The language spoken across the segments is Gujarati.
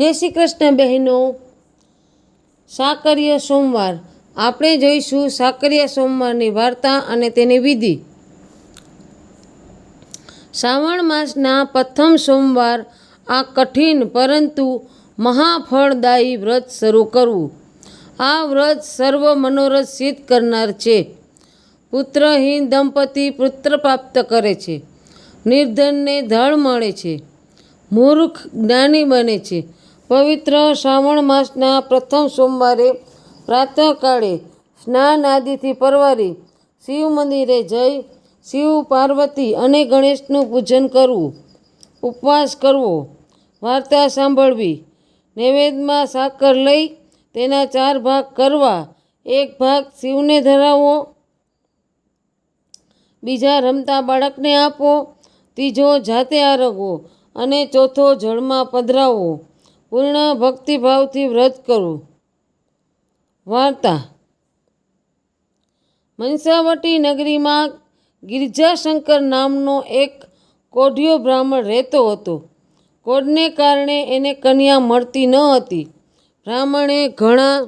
જય શ્રી કૃષ્ણ બહેનો. સાકર્ય સોમવાર. આપણે જોઈશું સાકર્ય સોમવારની વાર્તા અને તેની વિધિ. શ્રાવણ માસના પ્રથમ સોમવાર આ કઠિન પરંતુ મહાફળદાયી વ્રત શરૂ કરવું. આ વ્રત સર્વ મનોરથ સિદ્ધ કરનાર છે. પુત્રહીન દંપતી પુત્ર પ્રાપ્ત કરે છે. નિર્ધનને ધળ મળે છે. મૂર્ખ જ્ઞાની બને છે. પવિત્ર શ્રાવણ માસના પ્રથમ સોમવારે પ્રાતઃકાળે સ્નાન આદિથી પરવારી શિવ મંદિરે જઈ શિવ, પાર્વતી અને ગણેશનું પૂજન કરવું, ઉપવાસ કરવો, વાર્તા સાંભળવી, નૈવેદ્યમાં સાકર લઈ તેના ચાર ભાગ કરવા, એક ભાગ શિવને ધરાવવો બીજા રમતા બાળકને આપો, ત્રીજો જાતે આરગવો અને ચોથો જળમાં પધરાવવો પૂર્ણ ભક્તિભાવથી વ્રત કરવું વાર્તા. મનસાવટી નગરીમાં ગિરજાશંકર નામનો એક કોઢિયો બ્રાહ્મણ રહેતો હતો. કોઢને કારણે એને કન્યા મળતી ન હતી. બ્રાહ્મણે ઘણા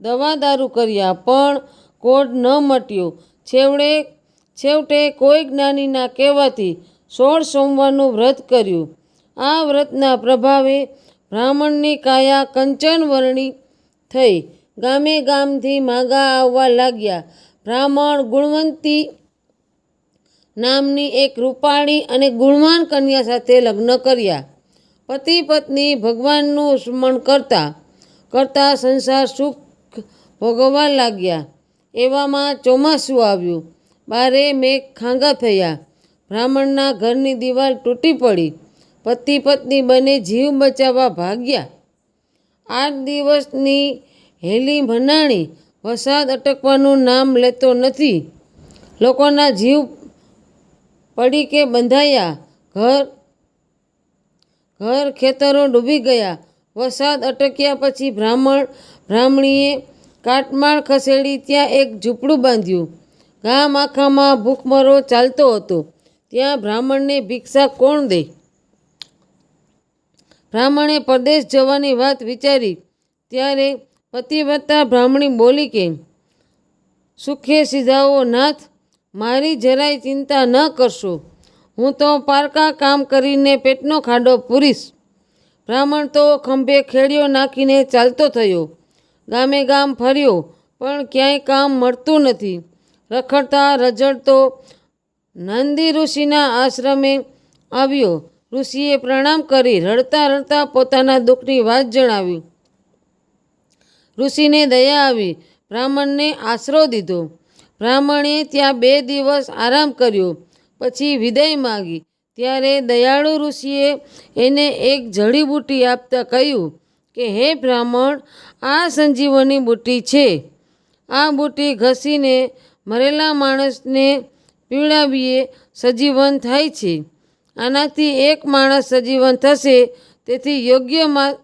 દવા દારૂ કર્યા, પણ કોઢ ન મટ્યો. છેવડે, છેવટે કોઈ જ્ઞાનીના કહેવાથી સોળ સોમવારનું વ્રત કર્યું. આ વ્રતના પ્રભાવે બ્રાહ્મણની કાયા કંચન વર્ણી થઈ. ગામે ગામથી માગા આવવા લાગ્યા. બ્રાહ્મણ ગુણવંતી નામની એક રૂપાળી અને ગુણવાન કન્યા સાથે લગ્ન કર્યા. પતિ પત્ની ભગવાનનું સ્મરણ કરતા કરતા સંસાર સુખ ભોગવવા લાગ્યા. એવામાં ચોમાસું આવ્યું. બારે મેઘ ખાંગા થયા. બ્રાહ્મણના ઘરની દિવાલ તૂટી પડી. પતિ પત્ની બંને જીવ બચાવવા ભાગ્યા. આઠ દિવસની હેલી ભનાણી વરસાદ અટકવાનું નામ લેતો નથી. લોકોના જીવ પડી કે બંધાયા. ઘર ઘર ખેતરો ડૂબી ગયા. વરસાદ અટક્યા પછી બ્રાહ્મણ, બ્રાહ્મણીએ કાટમાળ ખસેડી ત્યાં એક ઝૂંપડું બાંધ્યું. ગામ આખામાં ભૂખમરો ચાલતો હતો. ત્યાં બ્રાહ્મણને ભિક્ષા કોણ દે? બ્રાહ્મણે પરદેશ જવાની વાત વિચારી. ત્યારે પતિવ્રતા બ્રાહ્મણી બોલી કે, સુખે સીધાઓ નાથ, મારી જરાય ચિંતા ન કરશો. હું તો પારકા કામ કરીને પેટનો ખાડો પૂરીશ. બ્રાહ્મણ તો ખંભે ખેડ્યો નાખીને ચાલતો થયો. ગામે ગામ ફર્યો, પણ ક્યાંય કામ મળતું નથી. રખડતા રજડતો નંદી ઋષિના આશ્રમે આવ્યો. ઋષિએ પ્રણામ કરી, રડતા રડતા પોતાના દુઃખની વાત જણાવી. ઋષિને દયા આવી, બ્રાહ્મણને આશરો દીધો. બ્રાહ્મણે ત્યાં બે દિવસ આરામ કર્યો, પછી વિદાય માગી. ત્યારે દયાળુ ઋષિએ એને એક જડીબૂટી આપતા કહ્યું કે, હે બ્રાહ્મણ, આ સંજીવની બુટ્ટી છે. આ બુટ્ટી ઘસીને મરેલા માણસને પીવડાવીએ સજીવન થાય છે. આનાથી એક માણસ સજીવન થશે, તેથી યોગ્યમાં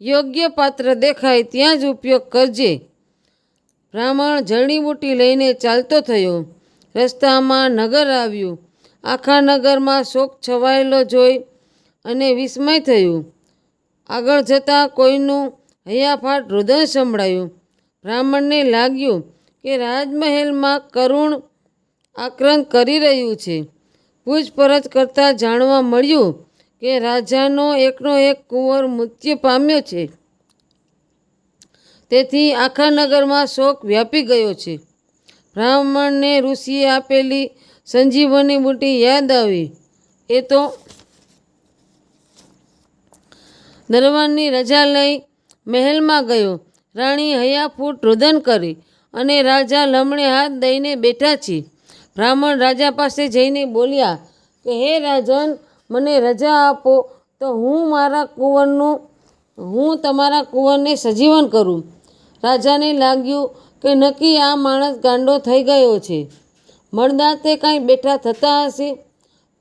યોગ્ય પાત્ર દેખાય, ત્યાં જ ઉપયોગ કરજે. બ્રાહ્મણ જડીબૂટી લઈને ચાલતો થયો. રસ્તામાં નગર આવ્યું. આખા નગરમાં શોક છવાયેલો જોઈ અને વિસ્મય થયું. આગળ જતાં કોઈનું હૈયાફાટ રુદન સંભળાયું. બ્રાહ્મણને લાગ્યું કે રાજમહેલમાં કરુણ આક્રંદ કરી રહ્યું છે. પૂછપરછ કરતાં જાણવા મળ્યું કે રાજાનો એકનો એક કુંવર મૃત્યુ પામ્યો છે. તેથી આખા નગરમાં શોક વ્યાપી ગયો છે. બ્રાહ્મણને ઋષિએ આપેલી સંજીવની બુટી યાદ આવી. એ તો દરબારની રજા લઈ મહેલમાં ગયો. રાણી હયાફૂટ રુદન કરી અને રાજા લમણે હાથ દઈને બેઠા છે. બ્રાહ્મણ રાજા પાસે જઈને બોલ્યા કે, હે રાજન, મને રજા આપો, તો હું મારા કુંવરનું, હું તમારા કુંવરને સજીવન કરું. રાજાને લાગ્યું કે, નક્કી આ માણસ ગાંડો થઈ ગયો છે. મળદાતે કાંઈ બેઠા થતા હશે.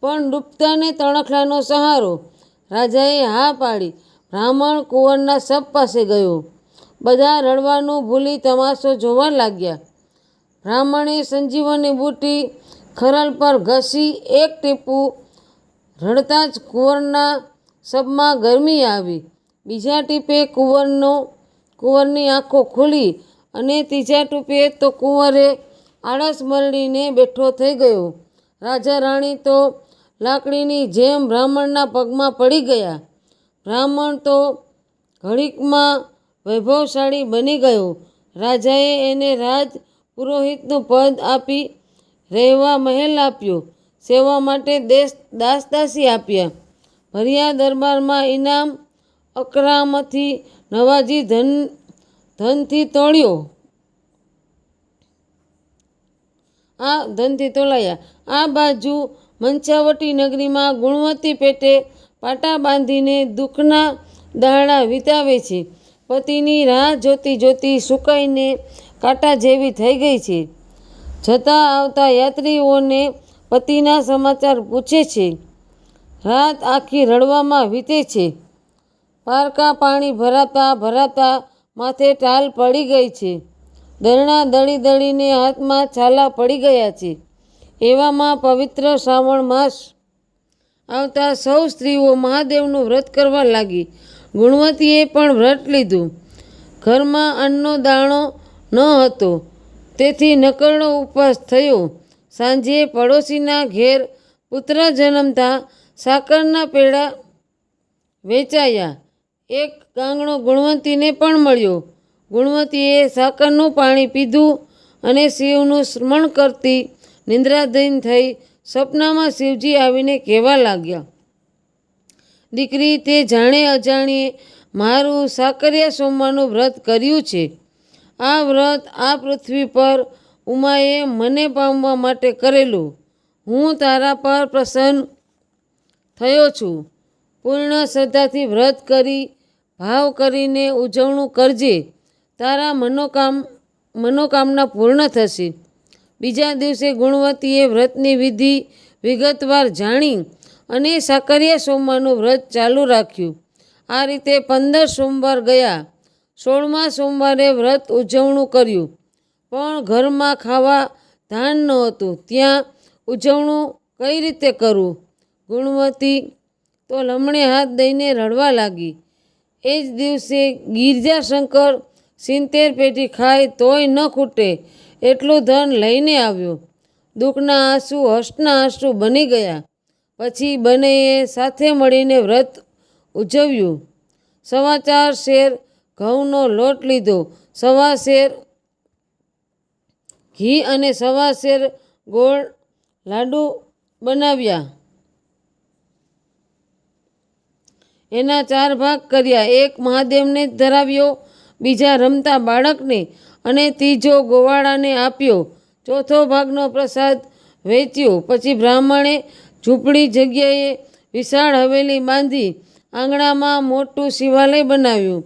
પણ ડૂબતાને તણખલાનો સહારો. રાજાએ હા પાડી. બ્રાહ્મણ કુંવરના સબ પાસે ગયો. બધા રડવાનું ભૂલી તમાશો જોવા લાગ્યા. બ્રાહ્મણે સંજીવની બુટી ખરલ પર ઘસી એક ટીપું રડતા જ કુંવરના સબમાં ગરમી આવી. બીજા ટીપે કુંવરનો, કુંવરની આંખો ખુલી અને ત્રીજા ટીપે તો કુંવરે આળસ મરડીને બેઠો થઈ ગયો. રાજા રાણી તો લાકડીની જેમ બ્રાહ્મણના પગમાં પડી ગયા. બ્રાહ્મણ તો ઘડીકમાં વૈભવશાળી બની ગયો. રાજાએ એને રાજ પુરોહિતનું પદ આપી રહેવા મહેલ આપ્યો. સેવા માટે દેશ દાસદાસી આપ્યા. ભર્યા દરબારમાં ઇનામ અકરામથી નવાજી ધન, ધનથી તોળ્યો. આ ધનથી તોલાયા આ બાજુ મંચાવટી નગરીમાં ગુણવતી પેટે પાટા બાંધીને દુઃખના દાડા વિતાવે છે. પતિની રાહ જોતી જોતી સુકાઈને કાંટા જેવી થઈ ગઈ છે. જતા આવતા યાત્રીઓને પતિના સમાચાર પૂછે છે. રાત આખી રડવામાં વીતે છે. પારકા પાણી ભરાતા ભરાતા માથે ટાલ પડી ગઈ છે. દરણા દળી દળીને હાથમાં છાલા પડી ગયા છે. એવામાં પવિત્ર શ્રાવણ માસ આવતા સૌ સ્ત્રીઓ મહાદેવનું વ્રત કરવા લાગી. ગુણવતીએ પણ વ્રત લીધું. ઘરમાં અન્નનો દાણો ન હતો. તેથી નકરનો ઉપવાસ થયો. સાંજે પડોશીના ઘેર પુત્ર જન્મતા સાકરના પેડા વેચાયા. એક ગાંગણો ગુણવંતીને પણ મળ્યો. ગુણવંતીએ સાકરનું પાણી પીધું અને શિવનું સ્મરણ કરતી નિંદ્રાધીન થઈ સપનામાં શિવજી આવીને કહેવા લાગ્યા, દીકરી, તે જાણે અજાણીએ, મારું સાકરિયા સોમવારનું વ્રત કર્યું છે. આ વ્રત આ પૃથ્વી પર ઉમાએ મને પામવા માટે કરેલું. હું તારા પર પ્રસન્ન થયો છું. પૂર્ણ શ્રદ્ધાથી વ્રત કરી, ભાવ કરીને ઉજવણું કરજે. તારા મનોકામ, મનોકામના પૂર્ણ થશે. બીજા દિવસે ગુણવતીએ વ્રતની વિધિ વિગતવાર જાણી અને સાકરિયા સોમવારનું વ્રત ચાલુ રાખ્યું. આ રીતે પંદર સોમવાર ગયા. સોળમા સોમવારે વ્રત ઉજવણું કર્યું. પણ ઘરમાં ખાવા ધાન નહોતું ત્યાં ઉજવણું કઈ રીતે કરવું ગુણવતી તો લમણે હાથ દઈને રડવા લાગી. એ જ દિવસે ગિરજાશંકર સિત્તેર પેટી ખાય તોય ન ખૂટે એટલું ધન લઈને આવ્યો. દુઃખના આંસુ, હર્ષના આંસુ બની ગયા. પછી બંનેએ સાથે મળીને વ્રત ઉજવ્યું. સમાચાર શેર ઘઉંનો લોટ લીધો. સવા શેર ઘી અને સવા શેર ગોળ લાડુ બનાવ્યા. એના ચાર ભાગ કર્યા. એક મહાદેવને ધરાવ્યો, બીજા રમતા બાળકને અને ત્રીજો ગોવાળાને આપ્યો. ચોથો ભાગનો પ્રસાદ વેચ્યો. પછી બ્રાહ્મણે ઝૂંપડી જગ્યાએ વિશાળ હવેલી બાંધી આંગણામાં મોટું શિવાલય બનાવ્યું.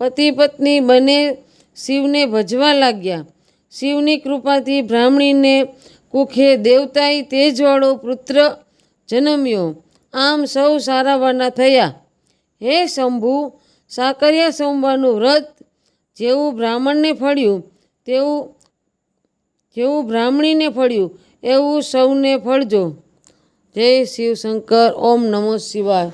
પતિ પત્ની બંને શિવને ભજવા લાગ્યા. શિવની કૃપાથી બ્રાહ્મણીને કુખે દેવતાઈ તેજવાળો પુત્ર જન્મ્યો. આમ સૌ સારાવાના થયા. હે શંભુ, સાકરિયા સોમવારનું વ્રત જેવું બ્રાહ્મણને ફળ્યું, તેવું જેવું બ્રાહ્મણીને ફળ્યું, એવું સૌને ફળજો. જય શિવશંકર. ઓમ નમો શિવાય.